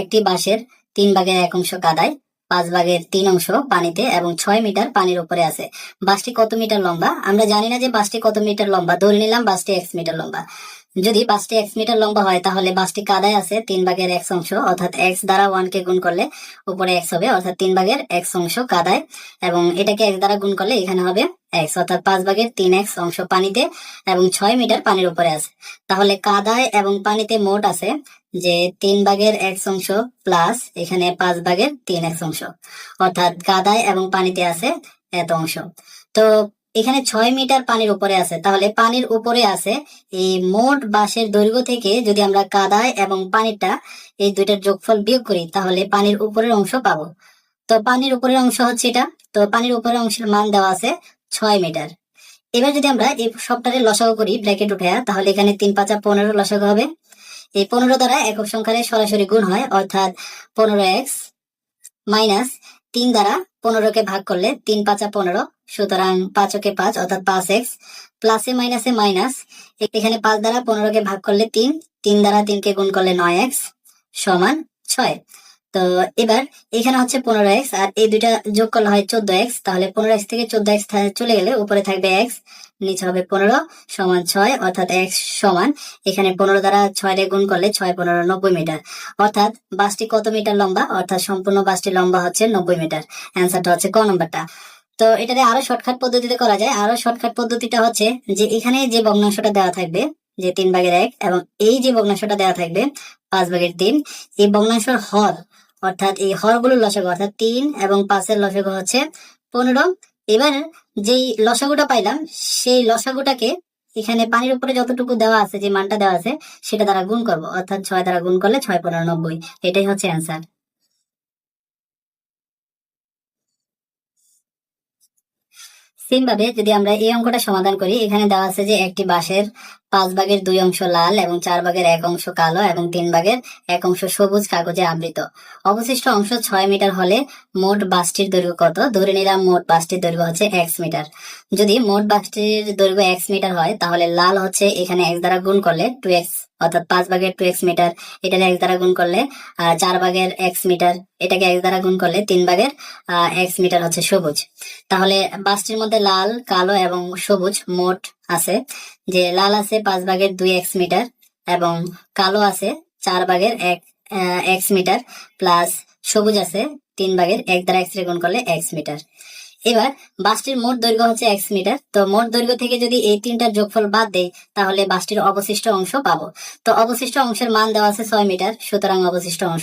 একটি বাঁশের তিন ভাগের এক অংশ কাদায় পাঁচ ভাগের তিন অংশ পানিতে এবং ছয় মিটার পানির উপরে আছে। বাসটি কত মিটার লম্বা? আমরা জানি না যে বাসটি কত মিটার লম্বা। ধরে নিলাম বাসটি এক্স মিটার লম্বা। যদি বাসটি এক্স মিটার লম্বা হয়, তাহলে বাসটি কাদায় আছে তিন ভাগের এক্স অংশ, অর্থাৎ এক্স দ্বারা ওয়ান কে গুণ করলে উপরে এক্স হবে, অর্থাৎ তিন ভাগের এক্স অংশ কাদায় এবং এটাকে এক দ্বারা গুণ করলে এখানে হবে এক্স অর্থাৎ পাঁচ ভাগের তিন এক্স অংশ পানিতে এবং ছয় মিটার পানির উপরে আছে। তাহলে কাদায় এবং পানিতে মোট আছে যে তিন ভাগের এক অংশ প্লাস এখানে পাঁচ ভাগের তিন এক অংশ। অর্থাৎ কাদায় এবং পানিতে আছে এত অংশ। তো এখানে ছয় মিটার পানির উপরে আছে। তাহলে পানির উপরে আছে এই মোট বাঁশের দৈর্ঘ্য থেকে যদি আমরা কাদায় এবং পানিটা এই দুইটার যোগফল বিয়োগ করি, তাহলে পানির উপরের অংশ পাবো। তো পানির উপরের অংশ হচ্ছে এটা। তো পানির উপরের অংশের মান দেওয়া আছে ছয় মিটার। এবার যদি আমরা এই সবটারে লসাগু করি, ব্র্যাকেট উঠে, তাহলে এখানে তিন পাঁচা পনেরো লসাগু হবে। এই পনেরো দ্বারা একক সংখ্যারে সরাসরি গুণ হয়, অর্থাৎ পনেরো এক্স মাইনাস তিন দ্বারা পনেরোকে ভাগ করলে তিন পাঁচা পনেরো। সুতরাং পাঁচকে পাঁচ, অর্থাৎ পাঁচ এক্স প্লাসে মাইনাসে মাইনাস, এখানে পাঁচ দ্বারা পনেরোকে ভাগ করলে তিন তিন দ্বারা তিনকে গুণ করলে নয় এক্স সমান ছয়। তো এবার এখানে হচ্ছে পনেরো এক্স, আর এই দুইটা যোগ করলে হয় চোদ্দ এক্স, তাহলে পনেরো এক্স থেকে চোদ্দ এক্স চলে গেলে উপরে থাকবে এক্স নিচে হবে পনেরো সমান ছয়, অর্থাৎ এক্স সমান। এখানে পনেরো দ্বারা ছয় গুণ করলে ছয় পনেরো নব্বই মিটার। অর্থাৎ বাসটি কত মিটার লম্বা? অর্থাৎ সম্পূর্ণ বাসটি লম্বা হচ্ছে নব্বই মিটার। অ্যান্সারটা হচ্ছে ক নম্বরটা। তো আরও শর্টকাট পদ্ধতিতে করা যায়। আরও শর্টকাট পদ্ধতিটা হচ্ছে যে এখানে যে ভগ্নাংশটা দেওয়া থাকবে, যে তিন ভাগের এক এবং এই যে ভগ্নাংশটা দেওয়া থাকবে, পাঁচ ভাগের তিন, এই ভগ্নাংশের হর, অর্থাৎ এই হরগুলোর লসাগু অর্থাৎ তিন এবং পাঁচের লসাগু হচ্ছে পনেরো। এবার যেই লসাগুটা পাইলাম, সেই লসাগুটাকে এখানে পানির উপরে যতটুকু দেওয়া আছে, যে মানটা দেওয়া আছে, সেটা দ্বারা গুণ করব। অর্থাৎ ছয় দ্বারা গুণ করলে ছয় পনেরো নব্বই। এটাই হচ্ছে অ্যান্সার সেম ভাবে যদি আমরা এই অঙ্কটা সমাধান করি, এখানে দেওয়া আছে যে একটি বাঁশের পাঁচ ভাগের দুই অংশ লাল এবং চার ভাগের এক অংশ কালো এবং তিন ভাগের এক অংশ সবুজ কাগজে আবৃত। অবশিষ্ট অংশ ছয় মিটার হলে মোট বাসটির দৈর্ঘ্য কত? ধরে নিলাম মোট বাসটির দৈর্ঘ্য হচ্ছে এক্স মিটার। যদি মোট বাসটির দৈর্ঘ্য এক্স মিটার হয়, তাহলে লাল হচ্ছে এখানে এক্স দ্বারা গুণ করলে টু এক্স অর্থাৎ পাঁচ ভাগের টু এক্স মিটার। এটাকে এক দ্বারা গুণ করলে চার ভাগের এক্স মিটার। এটাকে এক দ্বারা গুণ করলে তিন ভাগের এক্স মিটার হচ্ছে সবুজ। তাহলে বাসটির মধ্যে লাল, কালো এবং সবুজ মোট আছে, যে লাল আছে পাঁচ ভাগের দুই এক্স মিটার এবং কালো আছে চার ভাগের এক এক্স মিটার প্লাস সবুজ আছে তিন ভাগের এক দ্বারা এক্স রে গুণ করলে এক্স মিটার। এবার বাসটির মোট দৈর্ঘ্য হচ্ছে এক্স মিটার। তো মোট দৈর্ঘ্য থেকে যদি এই তিনটার যোগফল বাদ দেই, তাহলে বাসটির অবশিষ্ট অংশ পাবো। তো অবশিষ্ট অংশের মান দেওয়া আছে ছয় মিটার, সুতরাং অবশিষ্ট অংশ